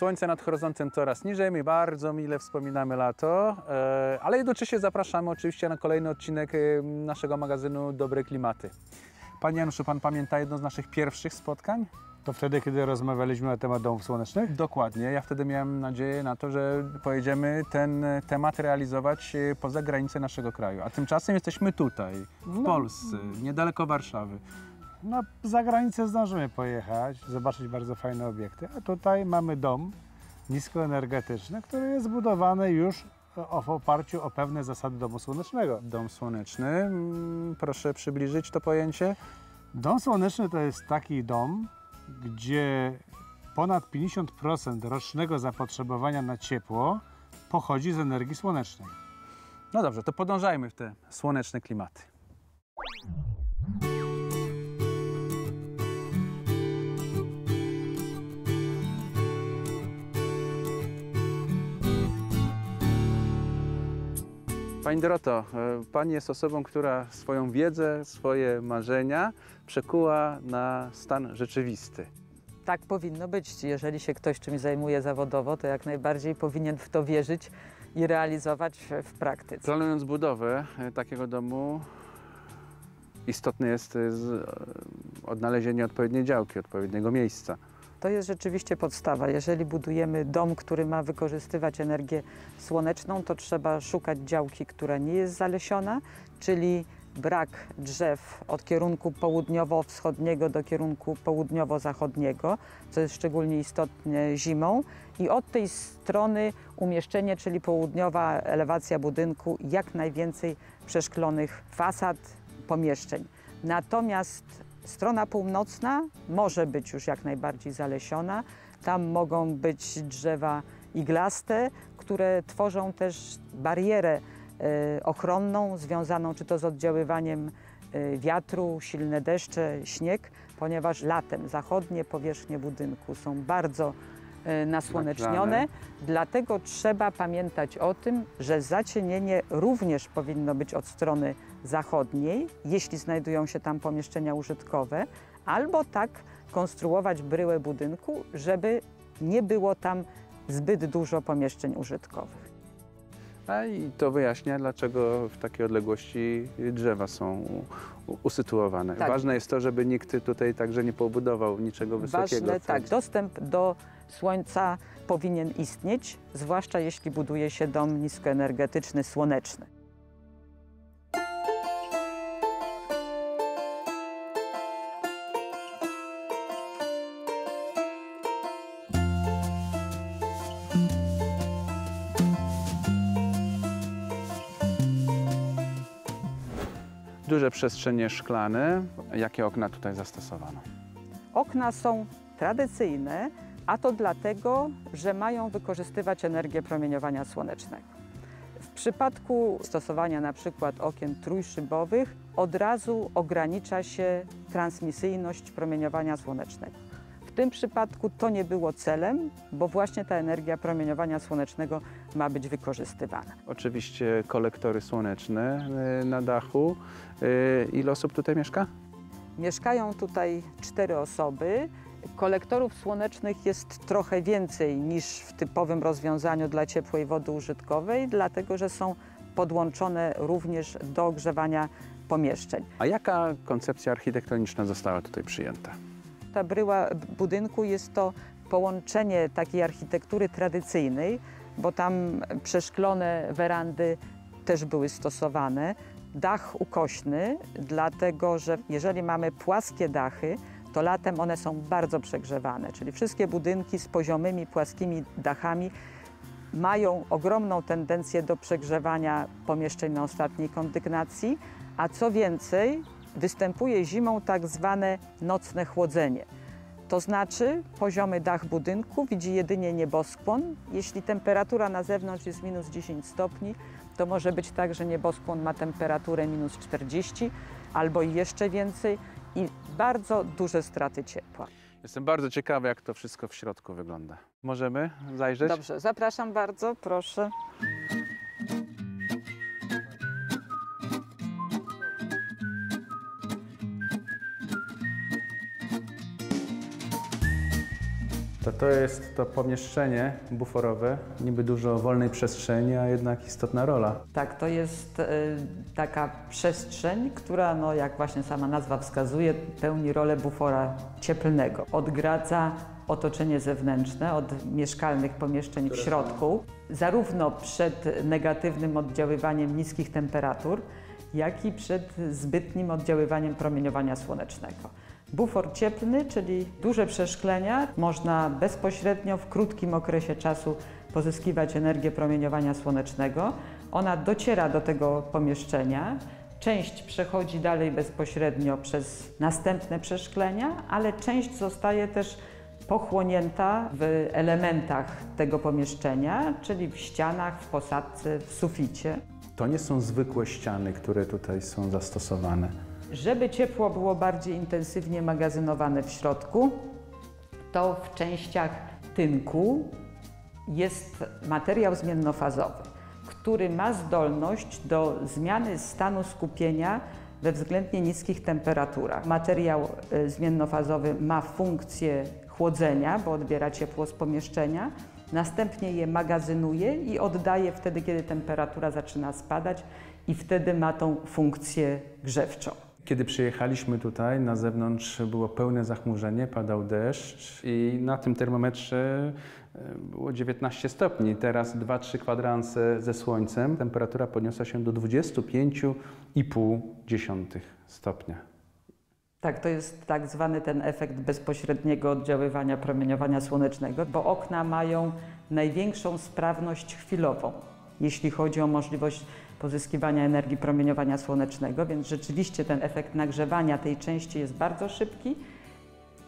Słońce nad horyzontem coraz niżej, my bardzo mile wspominamy lato, e, ale jednocześnie zapraszamy oczywiście na kolejny odcinek e, naszego magazynu Dobre Klimaty. Panie Januszu, Pan pamięta jedno z naszych pierwszych spotkań? To wtedy, kiedy rozmawialiśmy na temat domów słonecznych? Dokładnie. Ja wtedy miałem nadzieję na to, że pojedziemy ten temat realizować e, poza granice naszego kraju. A tymczasem jesteśmy tutaj, w No. Polsce, niedaleko Warszawy. No, za granicę zdążymy pojechać, zobaczyć bardzo fajne obiekty. A tutaj mamy dom niskoenergetyczny, który jest budowany już w oparciu o pewne zasady domu słonecznego. Dom słoneczny. Mm, Proszę przybliżyć to pojęcie. Dom słoneczny to jest taki dom, gdzie ponad 50% rocznego zapotrzebowania na ciepło pochodzi z energii słonecznej. No dobrze, to podążajmy w te słoneczne klimaty. Pani Doroto, e, Pani jest osobą, która swoją wiedzę, swoje marzenia przekuła na stan rzeczywisty. Tak powinno być. Jeżeli się ktoś czymś zajmuje zawodowo, to jak najbardziej powinien w to wierzyć i realizować w- praktyce. Planując budowę e, takiego domu, istotne jest e, odnalezienie odpowiedniej działki, odpowiedniego miejsca. To jest rzeczywiście podstawa. Jeżeli budujemy dom, który ma wykorzystywać energię słoneczną, to trzeba szukać działki, która nie jest zalesiona, czyli brak drzew od kierunku południowo-wschodniego do kierunku południowo-zachodniego, co jest szczególnie istotne zimą. I od tej strony umieszczenie, czyli południowa elewacja budynku, jak najwięcej przeszklonych fasad, pomieszczeń. Natomiast strona północna może być już jak najbardziej zalesiona. Tam mogą być drzewa iglaste, które tworzą też barierę e, ochronną związaną czy to z oddziaływaniem e, wiatru, silne deszcze, śnieg, ponieważ latem zachodnie powierzchnie budynku są bardzo e, nasłonecznione, dlatego trzeba pamiętać o tym, że zacienienie również powinno być od strony zachodniej, jeśli znajdują się tam pomieszczenia użytkowe, albo tak konstruować bryłę budynku, żeby nie było tam zbyt dużo pomieszczeń użytkowych. A i to wyjaśnia, dlaczego w takiej odległości drzewa są usytuowane. Tak. Ważne jest to, żeby nikt tutaj także nie pobudował niczego wysokiego. Ważne, tak, dostęp do słońca powinien istnieć, zwłaszcza jeśli buduje się dom niskoenergetyczny, słoneczny. Duże przestrzenie szklane. Jakie okna tutaj zastosowano? Okna są tradycyjne, a to dlatego, że mają wykorzystywać energię promieniowania słonecznego. W przypadku stosowania na przykład okien trójszybowych od razu ogranicza się transmisyjność promieniowania słonecznego. W tym przypadku to nie było celem, bo właśnie ta energia promieniowania słonecznego ma być wykorzystywana. Oczywiście kolektory słoneczne y, na dachu. Y, Ile osób tutaj mieszka? Mieszkają tutaj cztery osoby. Kolektorów słonecznych jest trochę więcej niż w typowym rozwiązaniu dla ciepłej wody użytkowej, dlatego że są podłączone również do ogrzewania pomieszczeń. A jaka koncepcja architektoniczna została tutaj przyjęta? Ta bryła budynku jest to połączenie takiej architektury tradycyjnej, bo tam przeszklone werandy też były stosowane. Dach ukośny, dlatego że jeżeli mamy płaskie dachy, to latem one są bardzo przegrzewane, czyli wszystkie budynki z poziomymi, płaskimi dachami mają ogromną tendencję do przegrzewania pomieszczeń na ostatniej kondygnacji, a co więcej, występuje zimą tak zwane nocne chłodzenie. To znaczy poziomy dach budynku widzi jedynie nieboskłon. Jeśli temperatura na zewnątrz jest minus 10 stopni, to może być tak, że nieboskłon ma temperaturę minus 40 albo i jeszcze więcej i bardzo duże straty ciepła. Jestem bardzo ciekawy, jak to wszystko w środku wygląda. Możemy zajrzeć? Dobrze, zapraszam bardzo, proszę. To jest to pomieszczenie buforowe, niby dużo wolnej przestrzeni, a jednak istotna rola. Tak, to jest e, taka przestrzeń, która, no, jak właśnie sama nazwa wskazuje, pełni rolę bufora cieplnego. Odgradza otoczenie zewnętrzne od mieszkalnych pomieszczeń w środku, zarówno przed negatywnym oddziaływaniem niskich temperatur, jak i przed zbytnim oddziaływaniem promieniowania słonecznego. Bufor cieplny, czyli duże przeszklenia, można bezpośrednio w krótkim okresie czasu pozyskiwać energię promieniowania słonecznego. Ona dociera do tego pomieszczenia, część przechodzi dalej bezpośrednio przez następne przeszklenia, ale część zostaje też pochłonięta w elementach tego pomieszczenia, czyli w ścianach, w posadce, w suficie. To nie są zwykłe ściany, które tutaj są zastosowane. Żeby ciepło było bardziej intensywnie magazynowane w środku, to w częściach tynku jest materiał zmiennofazowy, który ma zdolność do zmiany stanu skupienia we względnie niskich temperaturach. Materiał y, zmiennofazowy ma funkcję chłodzenia, bo odbiera ciepło z pomieszczenia, następnie je magazynuje i oddaje wtedy, kiedy temperatura zaczyna spadać i wtedy ma tą funkcję grzewczą. Kiedy przyjechaliśmy tutaj, na zewnątrz było pełne zachmurzenie, padał deszcz i na tym termometrze e, było 19 stopni. Teraz 2-3 kwadranse ze słońcem. Temperatura podniosła się do 25,5 stopnia. Tak, to jest tak zwany ten efekt bezpośredniego oddziaływania promieniowania słonecznego, bo okna mają największą sprawność chwilową, jeśli chodzi o możliwość pozyskiwania energii promieniowania słonecznego, więc rzeczywiście ten efekt nagrzewania tej części jest bardzo szybki.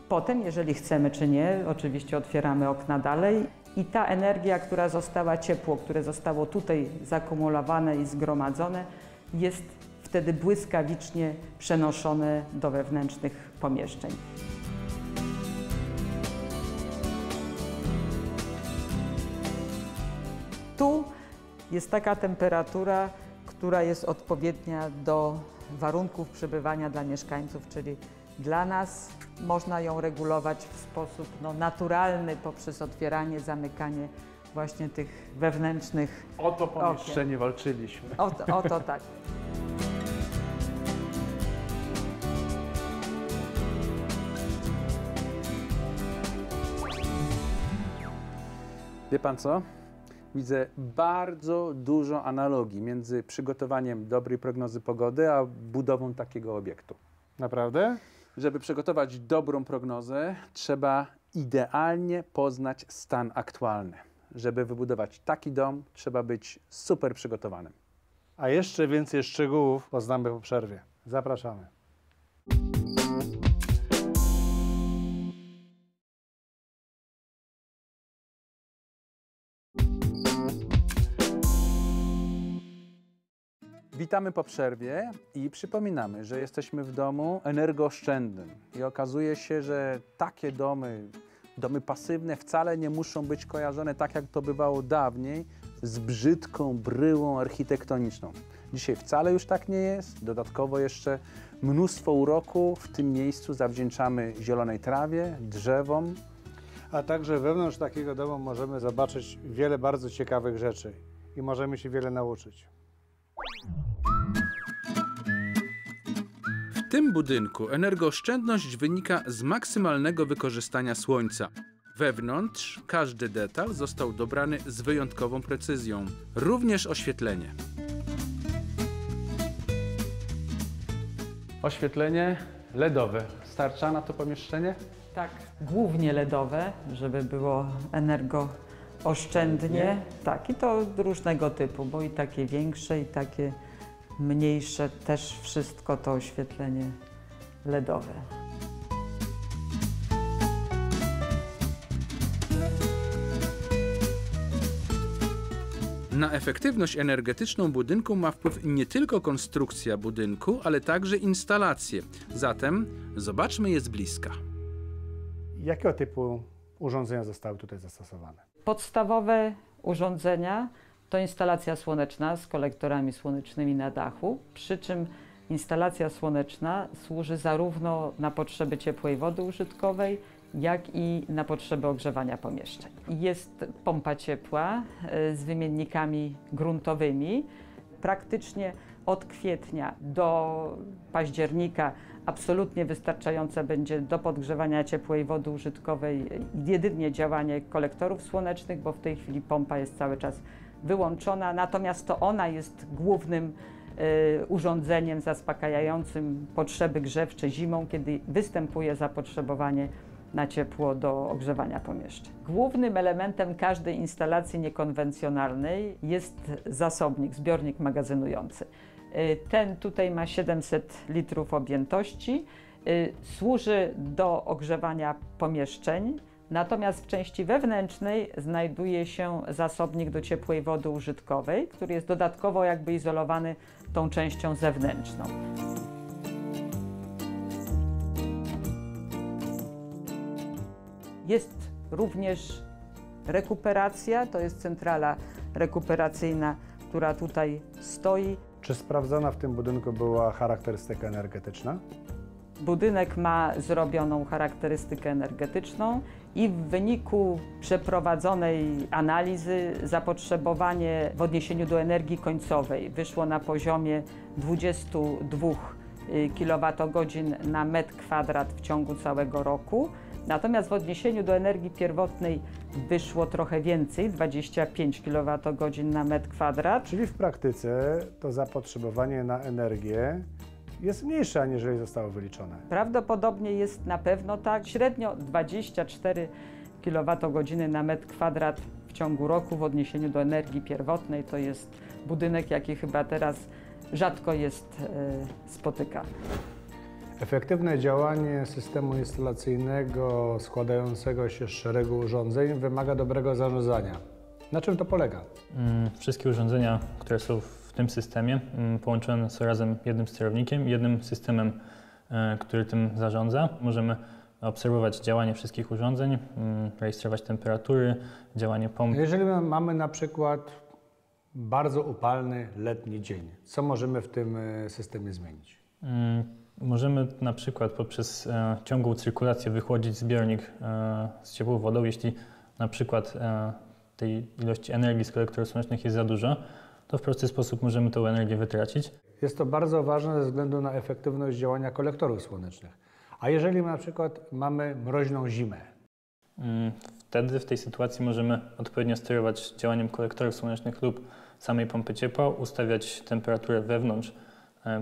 Potem, jeżeli chcemy czy nie, oczywiście otwieramy okna dalej i ta energia, która została ciepło, które zostało tutaj zakumulowane i zgromadzone, jest wtedy błyskawicznie przenoszone do wewnętrznych pomieszczeń. Jest taka temperatura, która jest odpowiednia do warunków przebywania dla mieszkańców, czyli dla nas można ją regulować w sposób no, naturalny poprzez otwieranie, zamykanie właśnie tych wewnętrznych. O to pomieszczenie walczyliśmy. O, to- o to tak. Wie pan co? Widzę bardzo dużo analogii między przygotowaniem dobrej prognozy pogody, a budową takiego obiektu. Naprawdę? Żeby przygotować dobrą prognozę, trzeba idealnie poznać stan aktualny. Żeby wybudować taki dom, trzeba być super przygotowanym. A jeszcze więcej szczegółów poznamy po przerwie. Zapraszamy. Witamy po przerwie i przypominamy, że jesteśmy w domu energooszczędnym. I okazuje się, że takie domy, domy pasywne, wcale nie muszą być kojarzone tak, jak to bywało dawniej, z brzydką bryłą architektoniczną. Dzisiaj wcale już tak nie jest. Dodatkowo jeszcze mnóstwo uroku w tym miejscu zawdzięczamy zielonej trawie, drzewom. A także wewnątrz takiego domu możemy zobaczyć wiele bardzo ciekawych rzeczy i możemy się wiele nauczyć. W tym budynku energooszczędność wynika z maksymalnego wykorzystania słońca. Wewnątrz każdy detal został dobrany z wyjątkową precyzją, również oświetlenie. Oświetlenie LEDowe. Starcza na to pomieszczenie? Tak, głównie LEDowe, żeby było energooszczędnie. Tak, i to różnego typu, bo i takie większe, i takie mniejsze, też wszystko to oświetlenie LEDowe. Na efektywność energetyczną budynku ma wpływ nie tylko konstrukcja budynku, ale także instalacje. Zatem zobaczmy je z bliska. Jakiego typu urządzenia zostały tutaj zastosowane? Podstawowe urządzenia to instalacja słoneczna z kolektorami słonecznymi na dachu, przy czym instalacja słoneczna służy zarówno na potrzeby ciepłej wody użytkowej, jak i na potrzeby ogrzewania pomieszczeń. Jest pompa ciepła e, z wymiennikami gruntowymi. Praktycznie od kwietnia do października absolutnie wystarczające będzie do podgrzewania ciepłej wody użytkowej jedynie działanie kolektorów słonecznych, bo w tej chwili pompa jest cały czas wyłączona, natomiast to ona jest głównym e, urządzeniem zaspokajającym potrzeby grzewcze zimą, kiedy występuje zapotrzebowanie na ciepło do ogrzewania pomieszczeń. Głównym elementem każdej instalacji niekonwencjonalnej jest zasobnik, zbiornik magazynujący. Y, Ten tutaj ma 700 litrów objętości, y, służy do ogrzewania pomieszczeń. Natomiast w części wewnętrznej znajduje się zasobnik do ciepłej wody użytkowej, który jest dodatkowo jakby izolowany tą częścią zewnętrzną. Jest również rekuperacja, to jest centrala rekuperacyjna, która tutaj stoi. Czy sprawdzona w tym budynku była charakterystyka energetyczna? Budynek ma zrobioną charakterystykę energetyczną i w wyniku przeprowadzonej analizy zapotrzebowanie w odniesieniu do energii końcowej wyszło na poziomie 22 kWh na metr kwadrat w ciągu całego roku. Natomiast w odniesieniu do energii pierwotnej wyszło trochę więcej, 25 kWh na metr kwadrat. Czyli w praktyce to zapotrzebowanie na energię jest mniejsze, aniżeli zostało wyliczone. Prawdopodobnie jest na pewno tak. Średnio 24 kWh na metr kwadrat w ciągu roku w odniesieniu do energii pierwotnej. To jest budynek, jaki chyba teraz rzadko jest e, spotykany. Efektywne działanie systemu instalacyjnego składającego się z szeregu urządzeń wymaga dobrego zarządzania. Na czym to polega? Mm, Wszystkie urządzenia, które są w tym systemie, mm, połączone są razem jednym sterownikiem, jednym systemem, e, który tym zarządza. Możemy obserwować działanie wszystkich urządzeń, mm, rejestrować temperatury, działanie pomp. Jeżeli ma- mamy na przykład bardzo upalny letni dzień, co możemy w tym e, systemie zmienić? Możemy na przykład poprzez e, ciągłą cyrkulację wychłodzić zbiornik e, z ciepłą wodą, jeśli na przykład e, tej ilości energii z kolektorów słonecznych jest za dużo, to w prosty sposób możemy tą energię wytracić. Jest to bardzo ważne ze względu na efektywność działania kolektorów słonecznych. A jeżeli na przykład mamy mroźną zimę, Mm, Wtedy w tej sytuacji możemy odpowiednio sterować działaniem kolektorów słonecznych lub samej pompy ciepła, ustawiać temperaturę wewnątrz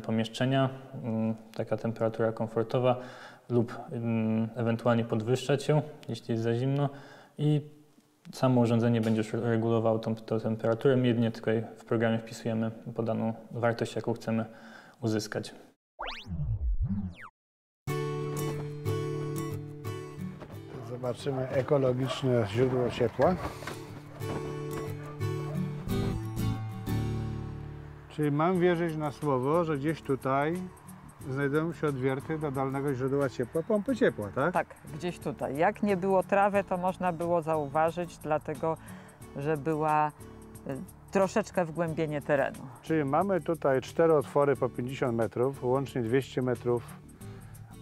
pomieszczenia, mm, taka temperatura komfortowa lub mm, ewentualnie podwyższać ją, jeśli jest za zimno i samo urządzenie będzie już regulowało tą, tą temperaturę. My jedynie tutaj w programie wpisujemy podaną wartość, jaką chcemy uzyskać. zobaczymy ekologiczne źródło ciepła. Czyli mam wierzyć na słowo, że gdzieś tutaj znajdują się odwierty do dolnego źródła ciepła, pompy ciepła, tak? Tak, gdzieś tutaj. Jak nie było trawy, to można było zauważyć, dlatego że była y, troszeczkę wgłębienie terenu. Czyli mamy tutaj cztery otwory po 50 metrów, łącznie 200 metrów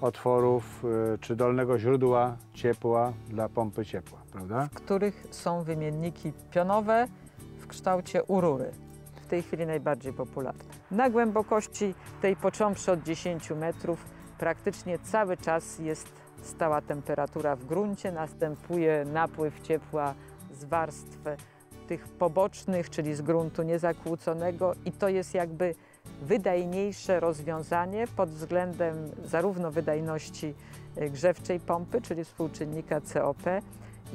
otworów y, czy dolnego źródła ciepła dla pompy ciepła, prawda? w których są wymienniki pionowe w kształcie urury. Tej chwili najbardziej popularne. Na głębokości tej począwszy od 10 metrów praktycznie cały czas jest stała temperatura w gruncie, następuje napływ ciepła z warstw tych pobocznych, czyli z gruntu niezakłóconego i to jest jakby wydajniejsze rozwiązanie pod względem zarówno wydajności e, grzewczej pompy, czyli współczynnika COP,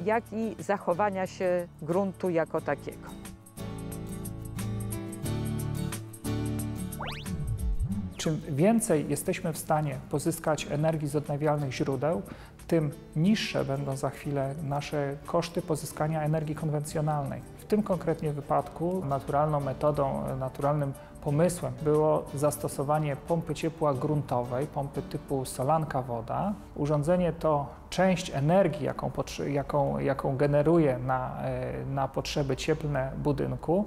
jak i zachowania się gruntu jako takiego. Czym więcej jesteśmy w stanie pozyskać energii z odnawialnych źródeł, tym niższe będą za chwilę nasze koszty pozyskania energii konwencjonalnej. W tym konkretnie wypadku naturalną metodą, naturalnym pomysłem było zastosowanie pompy ciepła gruntowej, pompy typu solanka woda. Urządzenie to część energii, jaką, jaką, jaką generuje na, e, na potrzeby cieplne budynku,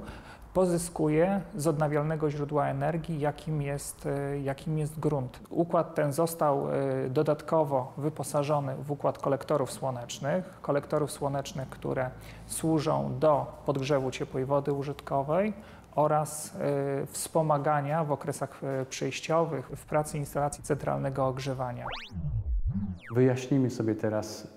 pozyskuje z odnawialnego źródła energii, jakim jest, e, jakim jest grunt. Układ ten został e, dodatkowo wyposażony w układ kolektorów słonecznych, kolektorów słonecznych, które służą do podgrzewu ciepłej wody użytkowej oraz e, wspomagania w okresach przejściowych w pracy instalacji centralnego ogrzewania. Wyjaśnijmy sobie teraz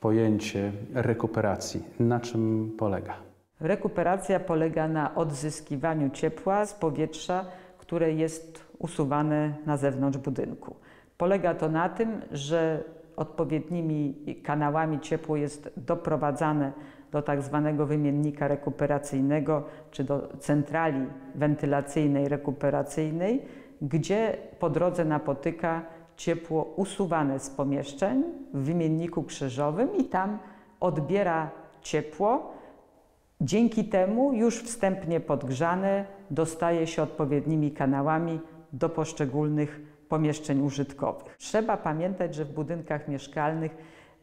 pojęcie rekuperacji. Na czym polega? Rekuperacja polega na odzyskiwaniu ciepła z powietrza, które jest usuwane na zewnątrz budynku. Polega to na tym, że odpowiednimi kanałami ciepło jest doprowadzane do tak zwanego wymiennika rekuperacyjnego czy do centrali wentylacyjnej rekuperacyjnej, gdzie po drodze napotyka ciepło usuwane z pomieszczeń w wymienniku krzyżowym i tam odbiera ciepło. Dzięki temu już wstępnie podgrzane dostaje się odpowiednimi kanałami do poszczególnych pomieszczeń użytkowych. Trzeba pamiętać, że w budynkach mieszkalnych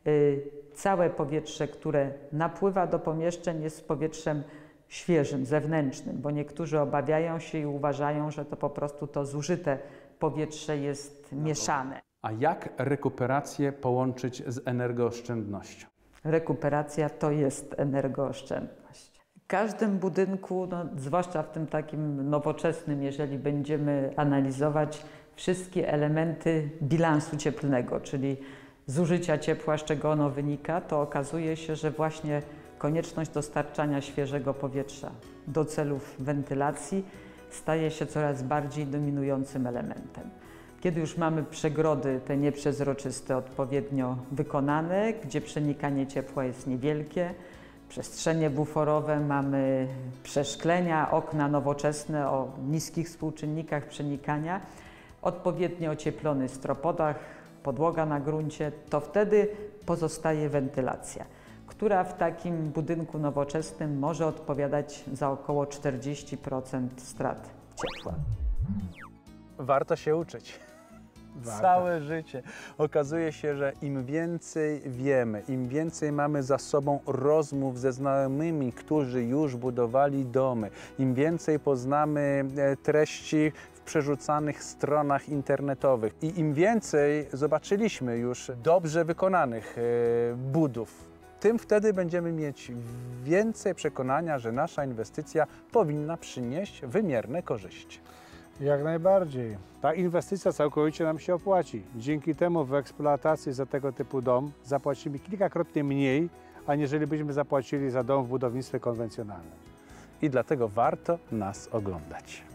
y, całe powietrze, które napływa do pomieszczeń, jest powietrzem świeżym, zewnętrznym, bo niektórzy obawiają się i uważają, że to po prostu to zużyte powietrze jest mieszane. A jak rekuperację połączyć z energooszczędnością? Rekuperacja to jest energooszczędność. Każdym budynku, no, zwłaszcza w tym takim nowoczesnym, jeżeli będziemy analizować wszystkie elementy bilansu cieplnego, czyli zużycia ciepła, z czego ono wynika, to okazuje się, że właśnie konieczność dostarczania świeżego powietrza do celów wentylacji staje się coraz bardziej dominującym elementem. Kiedy już mamy przegrody te nieprzezroczyste odpowiednio wykonane, gdzie przenikanie ciepła jest niewielkie, przestrzenie buforowe, mamy przeszklenia, okna nowoczesne o niskich współczynnikach przenikania, odpowiednio ocieplony stropodach, podłoga na gruncie, to wtedy pozostaje wentylacja, która w takim budynku nowoczesnym może odpowiadać za około 40% strat ciepła. Warto się uczyć. Warto. Całe życie. Okazuje się, że im więcej wiemy, im więcej mamy za sobą rozmów ze znajomymi, którzy już budowali domy, im więcej poznamy e, treści w przerzucanych stronach internetowych i im więcej zobaczyliśmy już dobrze wykonanych e, budów, tym wtedy będziemy mieć więcej przekonania, że nasza inwestycja powinna przynieść wymierne korzyści. Jak najbardziej. Ta inwestycja całkowicie nam się opłaci. Dzięki temu w eksploatacji za tego typu dom zapłacimy kilkakrotnie mniej, aniżeli byśmy zapłacili za dom w budownictwie konwencjonalnym. I dlatego warto nas oglądać.